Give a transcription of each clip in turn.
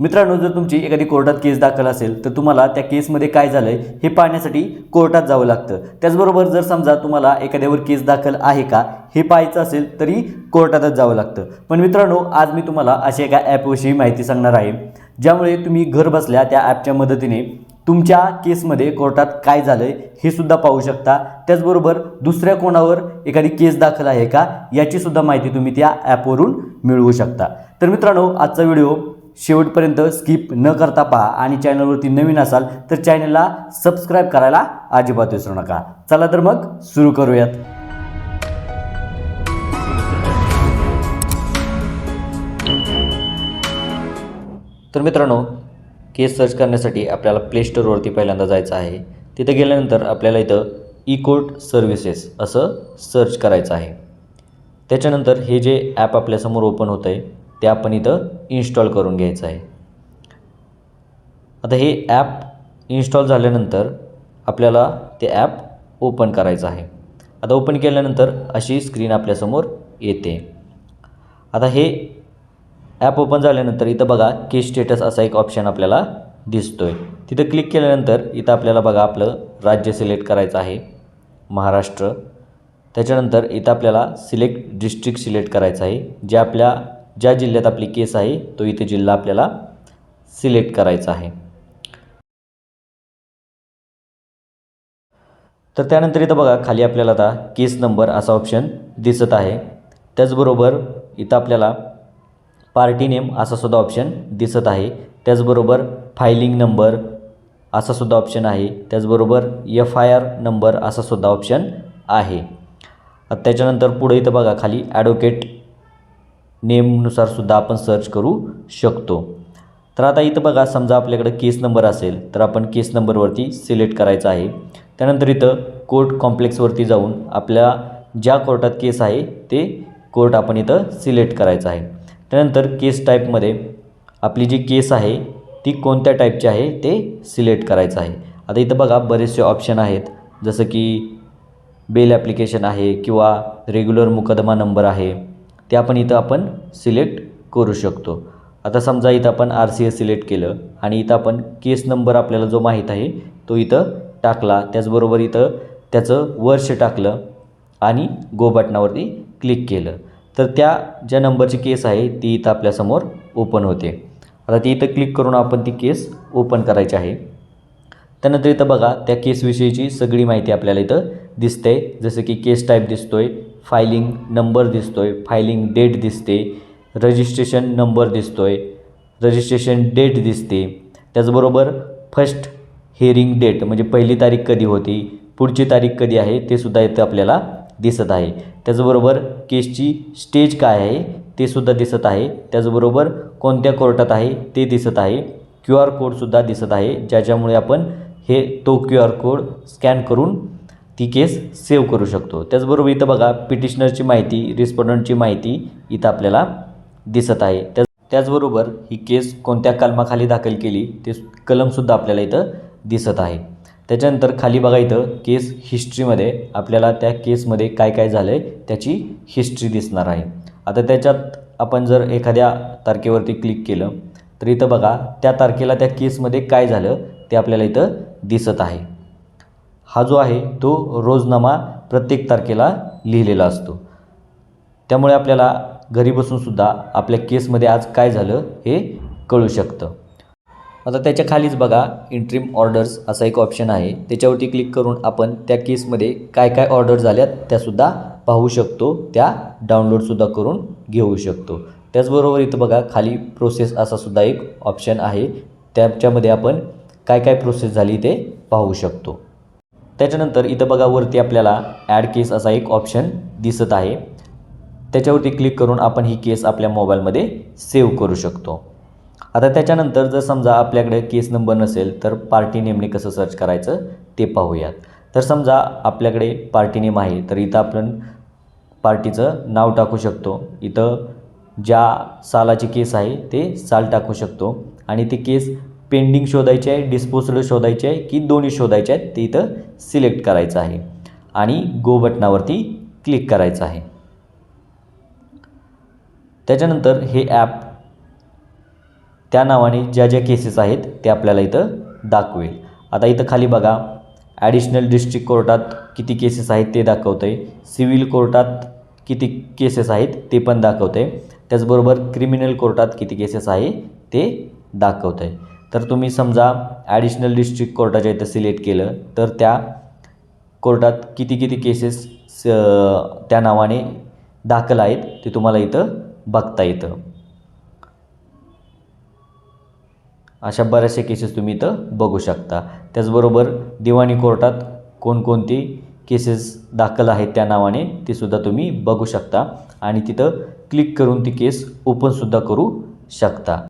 मित्रांनो जर तुमची एखादी कोर्टात केस दाखल असेल तर तुम्हाला त्या केसमध्ये काय झालं आहे हे पाहण्यासाठी कोर्टात जावं लागतं. त्याचबरोबर जर समजा तुम्हाला एखाद्यावर केस दाखल आहे का हे पाहायचं असेल तरी कोर्टातच जावं लागतं. पण मित्रांनो आज मी तुम्हाला अशा एका ॲपविषयी माहिती सांगणार आहे ज्यामुळे तुम्ही घर बसल्या त्या ॲपच्या मदतीने तुमच्या केसमध्ये कोर्टात काय झालं आहे हे सुद्धा पाहू शकता. त्याचबरोबर दुसऱ्या कोणावर एखादी केस दाखल आहे का याची सुद्धा माहिती तुम्ही त्या ॲपवरून मिळवू शकता. तर मित्रांनो आजचा व्हिडिओ शेवटपर्यंत स्किप न करता पहा आणि चॅनलवरती नवीन असाल तर चॅनलला सबस्क्राईब करायला अजिबात विसरू नका. चला तर मग सुरू करूयात. तर मित्रांनो केस सर्च करण्यासाठी आपल्याला प्ले स्टोअरवरती पहिल्यांदा जायचं आहे. तिथं गेल्यानंतर आपल्याला इथं ई कोर्ट सर्व्हिसेस असं सर्च करायचं आहे. त्याच्यानंतर हे जे ॲप आपल्यासमोर ओपन होतं आहे ते आपण इथं इन्स्टॉल करून घ्यायचं आहे. आता हे ॲप इन्स्टॉल झाल्यानंतर आपल्याला ते ॲप ओपन करायचं आहे. आता ओपन केल्यानंतर अशी स्क्रीन आपल्यासमोर येते. आता हे ॲप ओपन झाल्यानंतर इथं बघा की स्टेटस असा एक ऑप्शन आपल्याला दिसतो आहे तिथं क्लिक केल्यानंतर इथं आपल्याला बघा आपलं राज्य सिलेक्ट करायचं आहे. महाराष्ट्र. त्याच्यानंतर इथं आपल्याला सिलेक्ट डिस्ट्रिक्ट सिलेक्ट करायचं आहे. जे आपल्या ज्या जिल्ह्यात आपली केस आहे तो इथे जिल्हा आपल्याला सिलेक्ट करायचा आहे. तर त्यानंतर इथं बघा खाली आपल्याला आता केस नंबर असा ऑप्शन दिसत आहे. त्याचबरोबर इथं आपल्याला पार्टी नेम असा सुद्धा ऑप्शन दिसत आहे. त्याचबरोबर फायलिंग नंबर असा सुद्धा ऑप्शन आहे. त्याचबरोबर एफ आय आर नंबर असा सुद्धा ऑप्शन आहे. त्याच्यानंतर पुढे इथं बघा खाली ॲडव्होकेट नेमनुसार सुद्धा आपण सर्च करू शकतो. तर आता इथं बघा समजा आपल्याकडं केस नंबर असेल तर आपण केस नंबरवरती सिलेक्ट करायचं आहे. त्यानंतर इथं कोर्ट कॉम्प्लेक्सवरती जाऊन आपल्या ज्या कोर्टात केस आहे ते कोर्ट आपण इथं सिलेक्ट करायचं आहे. त्यानंतर केस टाईपमध्ये आपली जी केस आहे ती कोणत्या टाईपची आहे ते सिलेक्ट करायचं आहे. आता इथं बघा बरेचसे ऑप्शन आहेत. जसं की बेल ॲप्लिकेशन आहे किंवा रेग्युलर मुकदमा नंबर आहे. ते आपण इथं आपण सिलेक्ट करू शकतो. आता समजा इथं आपण आर सी एस सिलेक्ट केलं आणि इथं आपण केस नंबर आपल्याला जो माहीत आहे तो इथं टाकला. त्याचबरोबर इथं त्याचं वर्ष टाकलं आणि गो बटनावरती क्लिक केलं. तर त्या ज्या नंबरची केस आहे ती इथं आपल्यासमोर ओपन होते. आता ती इथं क्लिक करून आपण ती केस ओपन करायची आहे. त्यानंतर इथं बघा त्या केसविषयीची सगळी माहिती आपल्याला इथं दिसते. जसं की केस टाईप दिसतोय फायलिंग नंबर दिसतो आहे फायलिंग डेट दिसते रजिस्ट्रेशन नंबर दिसतो आहे रजिस्ट्रेशन डेट दिसते. त्याचबरोबर फर्स्ट हिअरिंग डेट म्हणजे पहिली तारीख कधी होती पुढची तारीख कधी आहे ते सुद्धा इथं आपल्याला दिसत आहे. त्याचबरोबर केसची स्टेज काय आहे ते सुद्धा दिसत आहे. त्याचबरोबर कोणत्या कोर्टात आहे ते दिसत आहे. क्यू आर कोडसुद्धा दिसत आहे ज्याच्यामुळे आपण हे तो क्यू आर कोड स्कॅन करून ती केस सेव्ह करू शकतो. त्याचबरोबर इथं बघा पिटिशनरची माहिती रिस्पॉन्डंटची माहिती इथं आपल्याला दिसत आहे. त्या त्याचबरोबर ही केस कोणत्या कलमाखाली दाखल केली ते कलमसुद्धा आपल्याला इथं दिसत आहे. त्याच्यानंतर खाली बघा इथं केस हिस्ट्रीमध्ये आपल्याला त्या केसमध्ये काय काय झालं आहे त्याची हिस्ट्री दिसणार आहे. आता त्याच्यात आपण जर एखाद्या तारखेवरती क्लिक केलं तर इथं बघा त्या तारखेला त्या केसमध्ये काय झालं ते आपल्याला इथं दिसत आहे. हा जो आहे तो रोजनामा प्रत्येक तारखेला लिहिलेला असतो. त्यामुळे आपल्याला घरी बसूनसुद्धा आपल्या केसमध्ये आज काय झालं हे कळू शकतं. आता त्याच्या खालीच बघा इंट्रीम ऑर्डर्स असा एक ऑप्शन आहे. त्याच्यावरती क्लिक करून आपण त्या केसमध्ये काय काय ऑर्डर झाल्यात त्यासुद्धा पाहू शकतो. त्या डाउनलोडसुद्धा करून घेऊ शकतो. त्याचबरोबर इथं बघा खाली प्रोसेस असा सुद्धा एक ऑप्शन आहे. त्याच्यामध्ये आपण काय काय प्रोसेस झाली ते पाहू शकतो. त्याच्यानंतर इथं बघा वरती आपल्याला ॲड केस असा एक ऑप्शन दिसत आहे. त्याच्यावरती क्लिक करून आपण ही केस आपल्या मोबाईलमध्ये सेव्ह करू शकतो. आता त्याच्यानंतर जर समजा आपल्याकडे केस नंबर नसेल तर पार्टी नेमने कसं सर्च करायचं ते पाहूयात. तर समजा आपल्याकडे पार्टी नेम आहे तर इथं आपण पार्टीचं नाव टाकू शकतो. इथं ज्या सालाची केस आहे ते साल टाकू शकतो. आणि ते केस पेंडिंग शोधायचे आहे डिस्पोजल शोधायचे आहे की दोन्ही शोधायचे आहेत ते इथं सिलेक्ट करायचं आहे. आणि गो बटनावरती क्लिक करायचं आहे. त्याच्यानंतर हे ॲप त्या नावाने ज्या ज्या केसेस आहेत ते आपल्याला इथं दाखवेल. आता इथं खाली बघा ॲडिशनल डिस्ट्रिक्ट कोर्टात किती केसेस आहेत ते दाखवतं आहे सिव्हिल कोर्टात किती केसेस आहेत ते पण दाखवतं आहे त्याचबरोबर क्रिमिनल कोर्टात किती केसेस आहे ते दाखवतं आहे तर तुम्ही समजा ॲडिशनल डिस्ट्रिक्ट कोर्टाच्या इथं सिलेक्ट केलं तर त्या कोर्टात किती किती केसेस स त्या नावाने दाखल आहेत ते तुम्हाला इथं बघता येतं. अशा बऱ्याचशा केसेस तुम्ही इथं बघू शकता. त्याचबरोबर दिवाणी कोर्टात कोणकोणती केसेस दाखल आहेत त्या नावाने ते सुद्धा तुम्ही बघू शकता. आणि तिथं क्लिक करून ती केस ओपनसुद्धा करू शकता.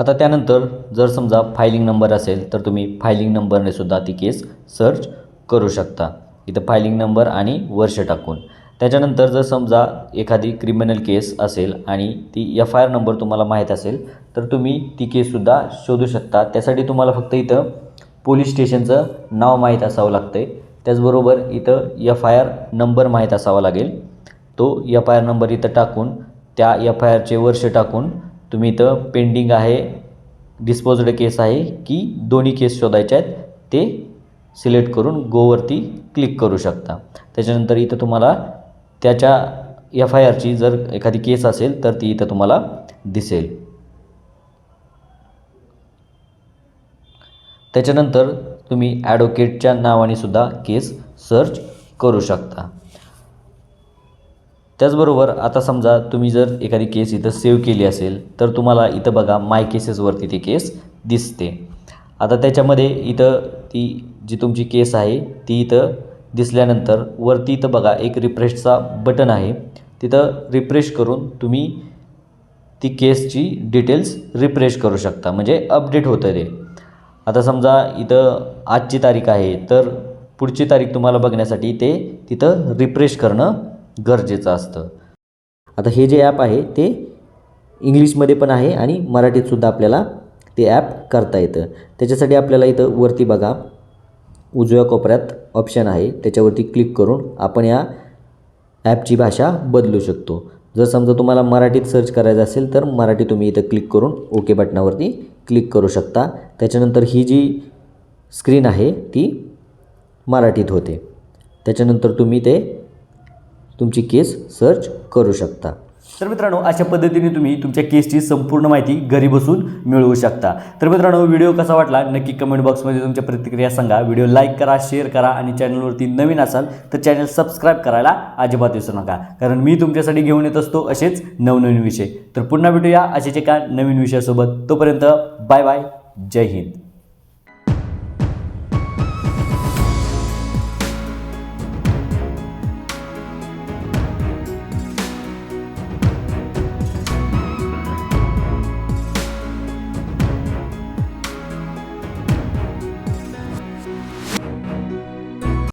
आता त्यानंतर जर समजा फायलिंग नंबर असेल तर तुम्ही फायलिंग नंबरने सुद्धा ती केस सर्च करू शकता. इथं फायलिंग नंबर आणि वर्ष टाकून. त्याच्यानंतर जर समजा एखादी क्रिमिनल केस असेल आणि ती एफ आय आर नंबर तुम्हाला माहीत असेल तर तुम्ही ती केससुद्धा शोधू शकता. त्यासाठी तुम्हाला फक्त इथं पोलीस स्टेशनचं नाव माहीत असावं लागतं आहे त्याचबरोबर इथं एफ आय आर नंबर माहीत असावा लागेल. तो एफ आय आर नंबर इथं टाकून त्या एफ आय आरचे वर्ष टाकून तुम्ही इथं पेंडिंग आहे डिस्पोजड केस आहे की दोन्ही केस शोधायच्या आहेत ते सिलेक्ट करून गोवरती क्लिक करू शकता. त्याच्यानंतर इथं तुम्हाला त्याच्या एफ आय आरची जर एखादी केस असेल तर ती इथं तुम्हाला दिसेल. त्याच्यानंतर तुम्ही ॲडव्होकेटच्या नावाने सुद्धा केस सर्च करू शकता. त्याचबरोबर आता समजा तुम्ही जर एखादी केस इथं सेव्ह केली असेल तर तुम्हाला इथं बघा माय केसेसवरती ती केस दिसते. आता त्याच्यामध्ये इथं ती जी तुमची केस आहे ती इथं दिसल्यानंतर वरती इथं बघा एक रिफ्रेशचा बटन आहे. तिथं रिफ्रेश करून तुम्ही ती केसची डिटेल्स रिफ्रेश करू शकता. म्हणजे अपडेट होतं ते. आता समजा इथं आजची तारीख आहे तर पुढची तारीख तुम्हाला बघण्यासाठी ते तिथं रिफ्रेश करणं गरजेचं असतं. आता हे जे ॲप आहे ते इंग्लिशमध्ये पण आहे आणि मराठीतसुद्धा आपल्याला ते ॲप करता येतं. त्याच्यासाठी आपल्याला इथं वरती बघा उजव्या कोपऱ्यात ऑप्शन आहे. त्याच्यावरती क्लिक करून आपण या ॲपची भाषा बदलू शकतो. जर समजा तुम्हाला मराठीत सर्च करायचं असेल तर मराठी तुम्ही इथं क्लिक करून ओके बटनावरती क्लिक करू शकता. त्याच्यानंतर ही जी स्क्रीन आहे ती मराठीत होते. त्याच्यानंतर तुम्ही ते तुमची केस सर्च करू शकता. तर मित्रांनो अशा पद्धतीने तुम्ही तुमच्या केसची संपूर्ण माहिती घरी बसून मिळवू शकता. तर मित्रांनो व्हिडिओ कसा वाटला नक्की कमेंट बॉक्समध्ये तुमच्या प्रतिक्रिया सांगा. व्हिडिओ लाईक करा शेअर करा आणि चॅनलवरती नवीन असाल तर चॅनल सबस्क्राईब करायला अजिबात विसरू नका. कारण मी तुमच्यासाठी घेऊन येत असतो असेच नवनवीन विषय. तर पुन्हा भेटूया असेच एका नवीन विषयासोबत. तोपर्यंत बाय बाय जय हिंद.